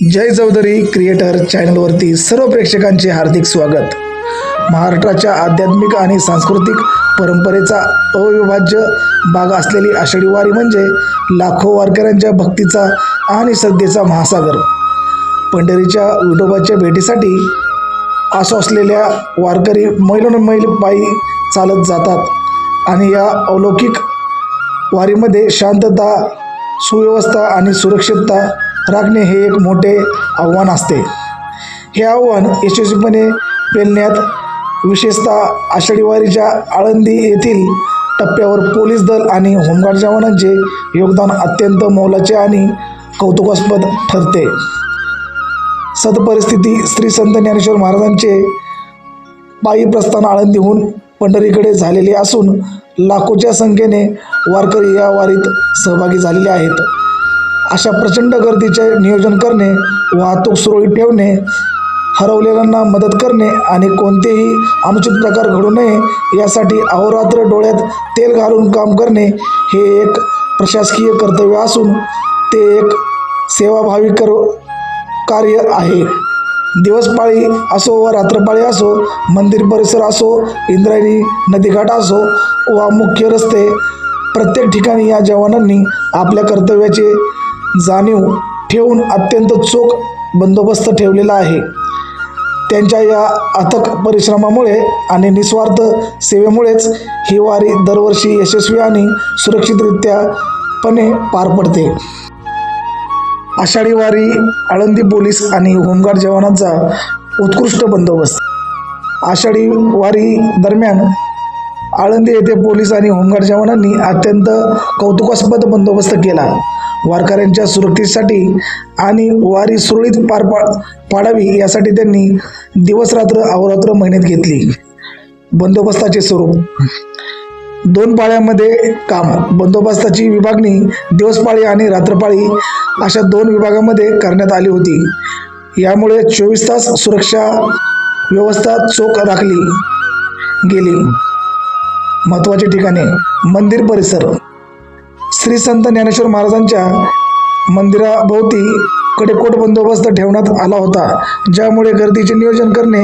जय Chaudhari creator चॅनलवरती सर्व प्रेक्षकांचे हार्दिक स्वागत. महाराष्ट्राच्या आध्यात्मिक आणि सांस्कृतिक परंपरेचा अविभाज्य भाग असलेली आषाढी वारी म्हणजे लाखो वारकऱ्यांच्या भक्तीचा आणि श्रद्धेचा महासागर. पंढरीच्या विठोबाच्या भेटीसाठी आसो असलेल्या वारकरी मैलोनमैल पायी चालत जातात आणि या अलौकिक वारीमध्ये शांतता सुव्यवस्था आणि सुरक्षितता राखणे हे एक मोठे आव्हान असते. हे आव्हान यशस्वीपणे पेलण्यात विशेषतः आषाढी वारीच्या आळंदी येथील टप्प्यावर पोलीस दल आणि होमगार्ड जवानांचे योगदान अत्यंत मोलाचे आणि कौतुकास्पद ठरते. सदपरिस्थिती श्री संत ज्ञानेश्वर महाराजांचे पायी प्रस्थान आळंदीहून पंढरीकडे झालेले असून लाखोच्या संख्येने वारकरी या वारीत सहभागी झालेले आहेत. अशा प्रचंड गर्दीचे नियोजन करणे वाहतूक सुरळीत ठेवणे हरवलेल्यांना मदत करणे आणि कोणतेही अनुचित प्रकार घडू नये यासाठी अहोरात्र डोळ्यात तेल घालून काम करणे हे एक प्रशासकीय कर्तव्य असून ते एक सेवाभावी कर कार्य आहे. दिवसपाळी असो व रात्रपाळी असो मंदिर परिसर असो इंद्रायणी नदीघाट असो वा मुख्य रस्ते प्रत्येक ठिकाणी या जवानांनी आपल्या कर्तव्याचे जाणीव ठेवून अत्यंत चोख बंदोबस्त ठेवलेला आहे. त्यांच्या या अथक परिश्रमामुळे आणि निस्वार्थ सेवेमुळेच ही वारी दरवर्षी यशस्वी आणि सुरक्षितरित्यापणे पार पडते. आषाढी वारी आळंदी पोलीस आणि होमगार्ड जवानांचा उत्कृष्ट बंदोबस्त. आषाढी वारी दरम्यान आळंदी येथे पोलीस आणि होमगार्ड जवानांनी अत्यंत कौतुकास्पद बंदोबस्त केला. वारकऱ्यांच्या सुरक्षेसाठी आणि वारी सुरळीत पार पा पाडावी यासाठी त्यांनी दिवसरात्र अहोरात्र मेहनत घेतली. बंदोबस्ताचे स्वरूप. दोन पाळ्यामध्ये काम. बंदोबस्ताची विभागणी दिवसपाळी आणि रात्रपाळी अशा दोन विभागामध्ये करण्यात आली होती. यामुळे चोवीस तास सुरक्षा व्यवस्था चोख राखली गेली. महत्त्वाची ठिकाणे मंदिर परिसर. श्री संत ज्ञानेश्वर महाराजांच्या मंदिराभोवती कडेकोट बंदोबस्त ठेवण्यात आला होता ज्यामुळे गर्दीचे नियोजन करणे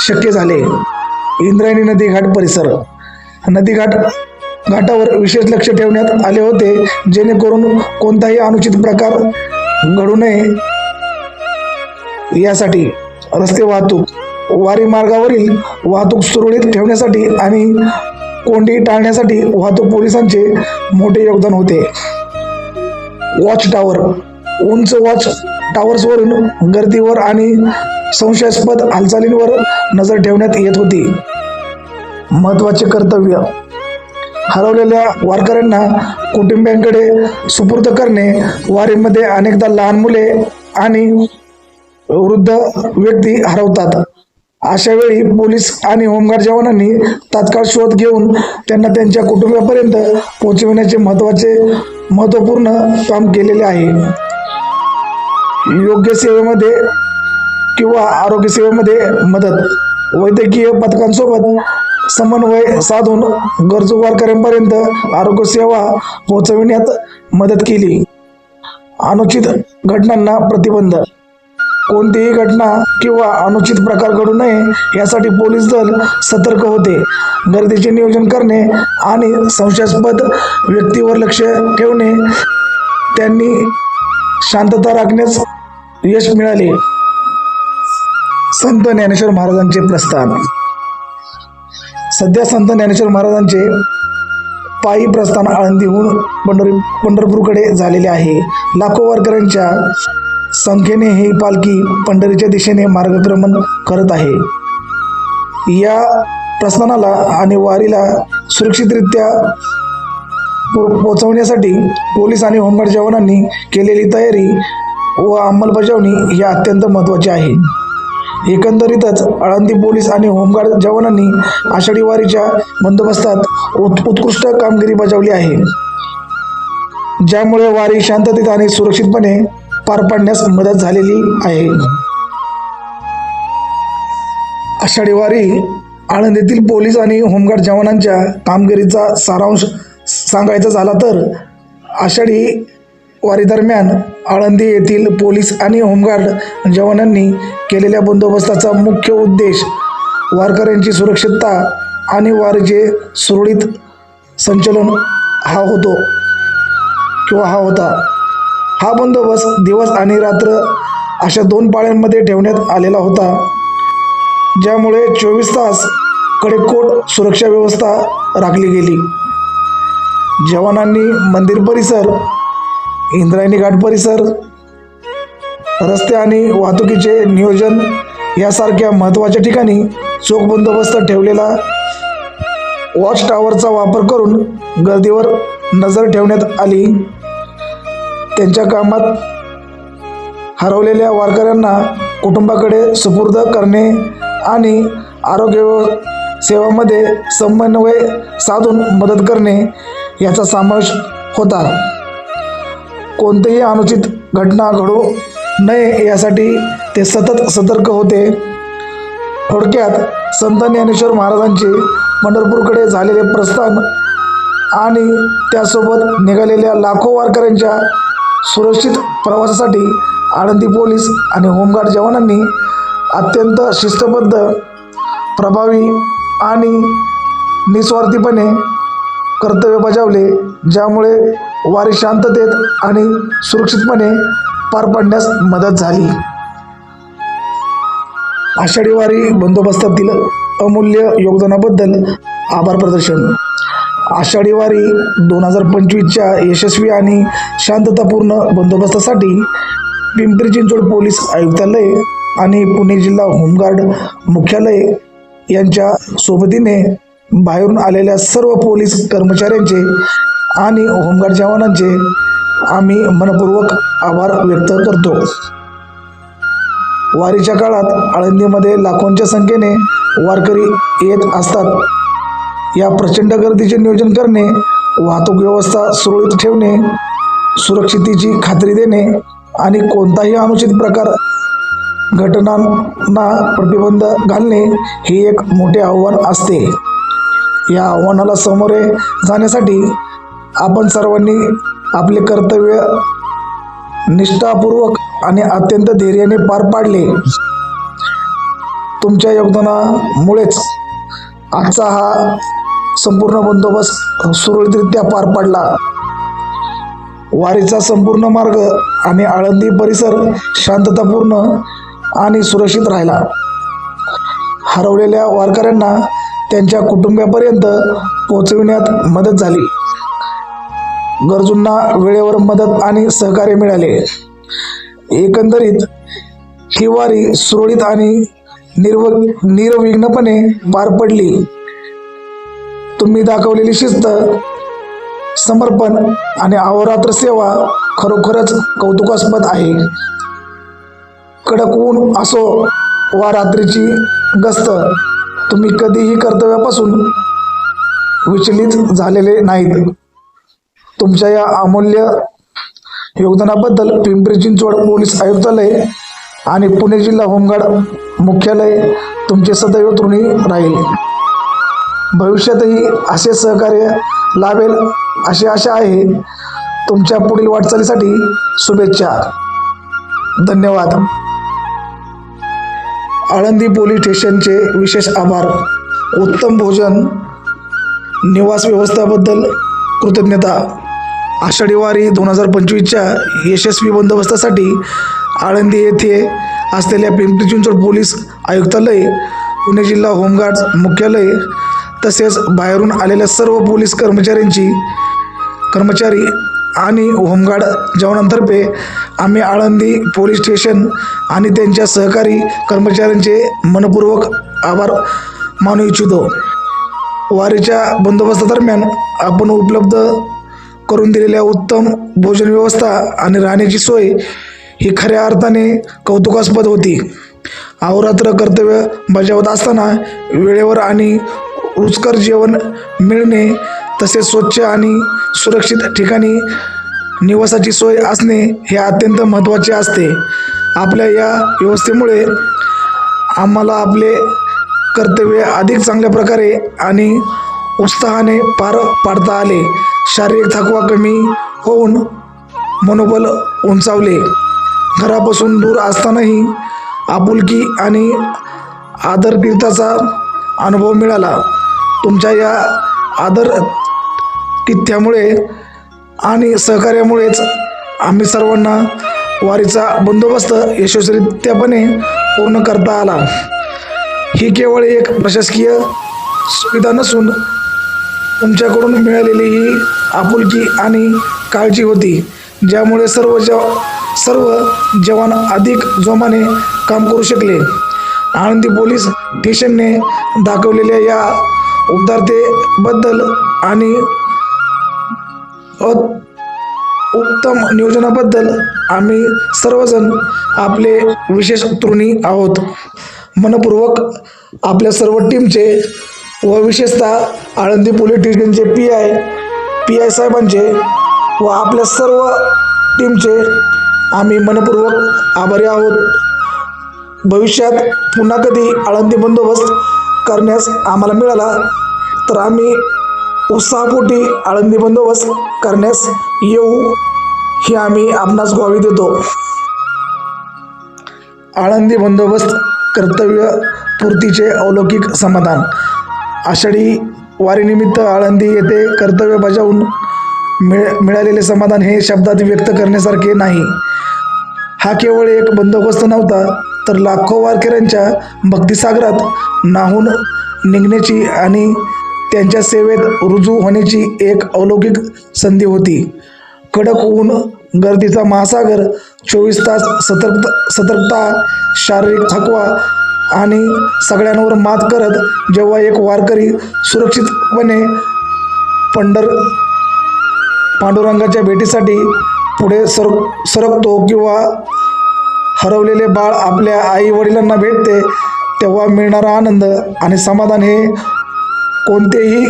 शक्य झाले. इंद्रायणी नदी घाट परिसर. नदीघाट घाटावर विशेष लक्ष ठेवण्यात आले होते जेणेकरून कोणताही अनुचित प्रकार घडू नये. यासाठी रस्ते वाहतूक वारी मार्गावरील वाहतूक सुरळीत ठेवण्यासाठी आणि कोंडी टाळण्यासाठी वाहतूक पोलिसांचे मोठे योगदान होते. वॉच टावर उंच वॉच टावर्सवरून गर्दीवर आणि संशयास्पद हालचालींवर नजर ठेवण्यात येत होती. महत्त्वाचे कर्तव्य हरवलेल्या वारकऱ्यांना कुटुंबियांकडे सुपूर्द करणे वारीमध्ये अनेकदा लहान मुले आणि वृद्ध व्यक्ती हरवतात. अशा वेळी पोलीस आणि होमगार्ड जवानांनी तात्काळ शोध घेऊन त्यांना त्यांच्या कुटुंबापर्यंत पोहोचविण्याचे महत्त्वाचे महत्त्वपूर्ण काम केलेले आहे. योग्य सेवेमध्ये किंवा आरोग्य सेवेमध्ये मदत वैद्यकीय पथकांसोबत समन्वय साधून गरजू वारकऱ्यांपर्यंत आरोग्य सेवा पोहोचविण्यात मदत केली. अनुचित घटनांना प्रतिबंध कोणतीही घटना किंवा अनुचित प्रकार घडू नये यासाठी पोलीस दल सतर्क होते. गर्दीचे नियोजन करणे आणि संशयास्पद व्यक्तीवर लक्ष ठेवणे त्यांनी शांतता राखण्यास यश मिळाले. संत ज्ञानेश्वर महाराजांचे प्रस्थान. सध्या संत ज्ञानेश्वर महाराजांचे पायी प्रस्थान आळंदीहून पंढरी पंढरपूरकडे झालेले आहे. लाखो वारकऱ्यांच्या संख्येने ही पालखी पंढरीच्या दिशेने मार्गक्रमण करत आहे. या प्रस्थानाला आणि वारीला सुरक्षितरित्या पो पोचवण्यासाठी पोलीस आणि होमगार्ड जवानांनी केलेली तयारी व अंमलबजावणी ही अत्यंत महत्त्वाची आहे. एकंदरीतच आळंदी पोलीस आणि होमगार्ड जवानांनी आषाढी वारीच्या बंदोबस्तात उत् उत्कृष्ट कामगिरी बजावली आहे. ज्यामुळे वारी शांततेत आणि सुरक्षितपणे पार पाडण्यास मदत झालेली आहे. आषाढी वारी आळंदीतील पोलीस आणि होमगार्ड जवानांच्या कामगिरीचा सारांश सांगायचा झाला तर आषाढी वारी दरम्यान आळंदी येथील पोलीस आणि होमगार्ड जवानांनी केलेल्या बंदोबस्ताचा मुख्य उद्देश वारकऱ्यांची सुरक्षितता आणि वारीचे सुरळीत संचलन हा होतो किंवा हा होता. हा बंदोबस्त दिवस आणि रात्र अशा दोन पाळ्यांमध्ये ठेवण्यात आलेला होता. ज्यामुळे चोवीस तास कडेकोट सुरक्षा व्यवस्था राखली गेली. जवानांनी मंदिर परिसर इंद्रायणी घाट परिसर रस्ते आणि वाहतुकीचे नियोजन यासारख्या महत्त्वाच्या ठिकाणी चोख बंदोबस्त ठेवलेला वॉच टावरचा वापर करून गर्दीवर नजर ठेवण्यात आली. त्यांच्या कामात हरवलेल्या वारकऱ्यांना कुटुंबाकडे सुपूर्द करणे आणि आरोग्य सेवामध्ये समन्वय साधून मदत करणे याचा समावेश होता. कोणतेही अनुचित घटना घडू नये यासाठी ते सतत सतर्क होते. थोडक्यात संत ज्ञानेश्वर महाराजांचे पंढरपूरकडे झालेले प्रस्थान आणि त्यासोबत निघालेल्या लाखो वारकऱ्यांच्या सुरक्षित प्रवासासाठी आळंदी पोलीस आणि होमगार्ड जवानांनी अत्यंत शिस्तबद्ध प्रभावी आणि निस्वार्थीपणे कर्तव्य बजावले ज्यामुळे वारी शांततेत आणि सुरक्षितपणे पार पाडण्यास मदत झाली. आषाढी वारी बंदोबस्तातील अमूल्य योगदानाबद्दल आभार प्रदर्शन. आषाढी वारी दोन हजार पंचवीसच्या यशस्वी आणि शांततापूर्ण बंदोबस्तासाठी पिंपरी चिंचवड पोलीस आयुक्तालय आणि पुणे जिल्हा होमगार्ड मुख्यालय यांच्या सोबतीने बाहेरून आलेल्या सर्व पोलीस कर्मचाऱ्यांचे आणि होमगार्ड जवानांचे आम्ही मनपूर्वक आभार व्यक्त करतो. वारीच्या काळात आळंदीमध्ये लाखोंच्या संख्येने वारकरी येत असतात. या प्रचंड गर्दीचे नियोजन करणे वाहतूक व्यवस्था सुरळीत ठेवणे सुरक्षितेची खात्री देणे आणि कोणताही अनुचित प्रकार घटनांना प्रतिबंध घालणे हे एक मोठे आव्हान असते. या आव्हानाला सामोरे जाण्यासाठी आपण सर्वांनी आपले कर्तव्य निष्ठापूर्वक आणि अत्यंत धैर्याने पार पाडले. तुमच्या योगदानामुळेच आजचा हा संपूर्ण बंदोबस्त सुरळीतरित्या पार पडला. वारीचा संपूर्ण मार्ग आणि आळंदी परिसर शांततापूर्ण आणि सुरक्षित राहिला. हरवलेल्या वारकऱ्यांना त्यांच्या कुटुंबापर्यंत पोहोचविण्यात मदत झाली. गरजूंना वेळेवर मदत आणि सहकार्य मिळाले. एकंदरीत ही वारी सुरळीत आणि निर्व निर्विघ्नपणे पार पडली. तुम्ही दाखवलेली शिस्त समर्पण आणि अहोरात्र सेवा खरोखरच कौतुकास्पद आहे. कडक ऊन असो वा रात्रीची गस्त तुम्ही कधीही कर्तव्यापासून विचलित झालेले नाहीत. तुमच्या या अमूल्य योगदानाबद्दल पिंपरी चिंचवड पोलीस आयुक्तालय आणि पुणे जिल्हा होमगार्ड मुख्यालय तुमचे सदैव ऋणी राहील. भविष्यातही असे सहकार्य लाभेल अशी आशा आहे. तुमच्या पुढील वाटचालीसाठी शुभेच्छा. धन्यवाद. आळंदी पोलीस स्टेशनचे विशेष आभार. उत्तम भोजन निवास व्यवस्थाबद्दल कृतज्ञता. आषाढीवारी दोन हजार पंचवीसच्या यशस्वी बंदोबस्तासाठी आळंदी येथे असलेल्या पिंपरी चिंचवड पोलीस आयुक्तालय पुणे जिल्हा होमगार्ड मुख्यालय तसेच बाहेरून आलेल्या सर्व पोलीस कर्मचाऱ्यांची कर्मचारी आणि होमगार्ड जवानांतर्फे आम्ही आळंदी पोलीस स्टेशन आणि त्यांच्या सहकारी कर्मचाऱ्यांचे मनपूर्वक आभार मानू इच्छितो. वारीच्या बंदोबस्तादरम्यान आपण उपलब्ध करून दिलेल्या उत्तम भोजन व्यवस्था आणि राहण्याची सोय ही खऱ्या अर्थाने कौतुकास्पद होती. अहोरात्र कर्तव्य बजावत असताना वेळेवर आणि रुचकर जेवण मिळणे तसेच स्वच्छ आणि सुरक्षित ठिकाणी निवासाची सोय असणे हे अत्यंत महत्त्वाचे असते. आपल्या या व्यवस्थेमुळे आम्हाला आपले कर्तव्य अधिक चांगल्या प्रकारे आणि उत्साहाने पार पाडता आले. शारीरिक थकवा कमी होऊन मनोबल उंचावले. घरापासून दूर असतानाही आपुलकी आणि आदरकीर्ताचा अनुभव मिळाला. तुमच्या या आदर कित्यामुळे आणि सहकार्यामुळेच आम्ही सर्वांना वारीचा बंदोबस्त यशस्वीरित्यापणे पूर्ण करता आला. ही केवळ एक प्रशासकीय सुविधा नसून तुमच्याकडून मिळालेली ही आपुलकी आणि काळजी होती ज्यामुळे सर्व जव सर्व जवान अधिक जोमाने काम करू शकले. आळंदी पोलीस स्टेशनने दाखवलेल्या या उदारतेबद्दल आणि अ- उत्तम नियोजनाबद्दल आम्ही सर्वजण आपले विशेष तृणी आहोत. मनपूर्वक आपल्या सर्व टीमचे व विशेषतः आळंदी पोलीस स्टेशनचे पी आय पी आय साहेबांचे व आपल्या सर्व टीमचे आम्ही मनपूर्वक आभारी आहोत. भविष्यात पुन्हा कधी आळंदी बंदोबस्त करण्यास आम्हाला मिळाला तर आम्ही उत्साहपोटी आळंदी बंदोबस्त करण्यास येऊ हे आम्ही आपणास ग्वाही देतो. आळंदी बंदोबस्त कर्तव्य पूर्तीचे अलौकिक समाधान. आषाढी वारीनिमित्त आळंदी येथे कर्तव्य बजावून मिळ मिळालेले समाधान हे शब्दात व्यक्त करण्यासारखे नाही. हा केवळ एक बंदोबस्त नव्हता तर लाखो वारकऱ्यांच्या भक्तिसागरात नाहून निघण्याची आणि त्यांच्या सेवेत रुजू होण्याची एक अलौकिक संधी होती. कडक ऊन गर्दीचा महासागर चोवीस तास सतर्क सतर्कता शारीरिक थकवा आणि सगळ्यांवर मात करत जेव्हा एक वारकरी सुरक्षितपणे पंढर पांडुरंगाच्या भेटीसाठी पुढे सर सरकतो किंवा हरवलेले बाळ आपल्या आई वडिलांना भेटते तेव्हा मिळणारा आनंद आणि समाधान हे कोणतेही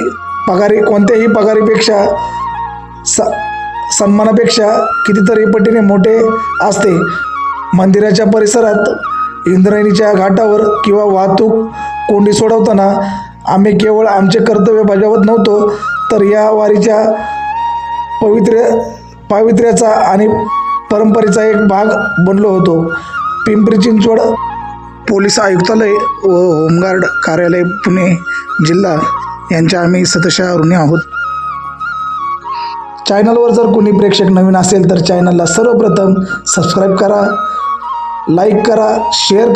पगारी कोणत्याही पगारीपेक्षा स सन्मानापेक्षा कितीतरी पटीने मोठे असते. मंदिराच्या परिसरात इंद्रायणीच्या घाटावर किंवा वाहतूक कोंडी सोडवताना आम्ही केवळ आमचे कर्तव्य बजावत नव्हतो तर या वारीच्या पवित्र पावित्र्याचा आणि परंपरेचा एक भाग बनलो होतो. पिंपरी चिंचवड पोलीस आयुक्तालय व होमगार्ड कार्यालय पुणे जिल्हा यांच्या आम्ही सतशा ऋणी आहोत चॅनलवर जर कोणी प्रेक्षक नवीन असेल तर चॅनलला सर्वप्रथम सबस्क्राईब करा लाईक करा शेअर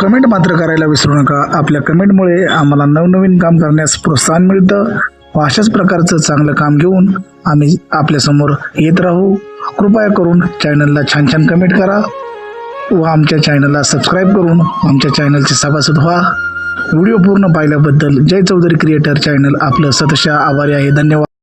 कमेंट मात्र करायला विसरू नका. आपल्या कमेंटमुळे आम्हाला नवनवीन काम करण्यास प्रोत्साहन मिळतं. व अशाच प्रकारचं चांगलं काम घेऊन आम्ही आपल्यासमोर येत राहू. कृपया करून चॅनलला छान छान कमेंट करा व आमच्या चॅनलला सबस्क्राईब करून आमच्या चॅनलचे सभासद व्हा. व्हिडिओ पूर्ण पाहिल्याबद्दल जय चौधरी क्रिएटर चॅनल आपलं सतशा आभारी आहे. धन्यवाद.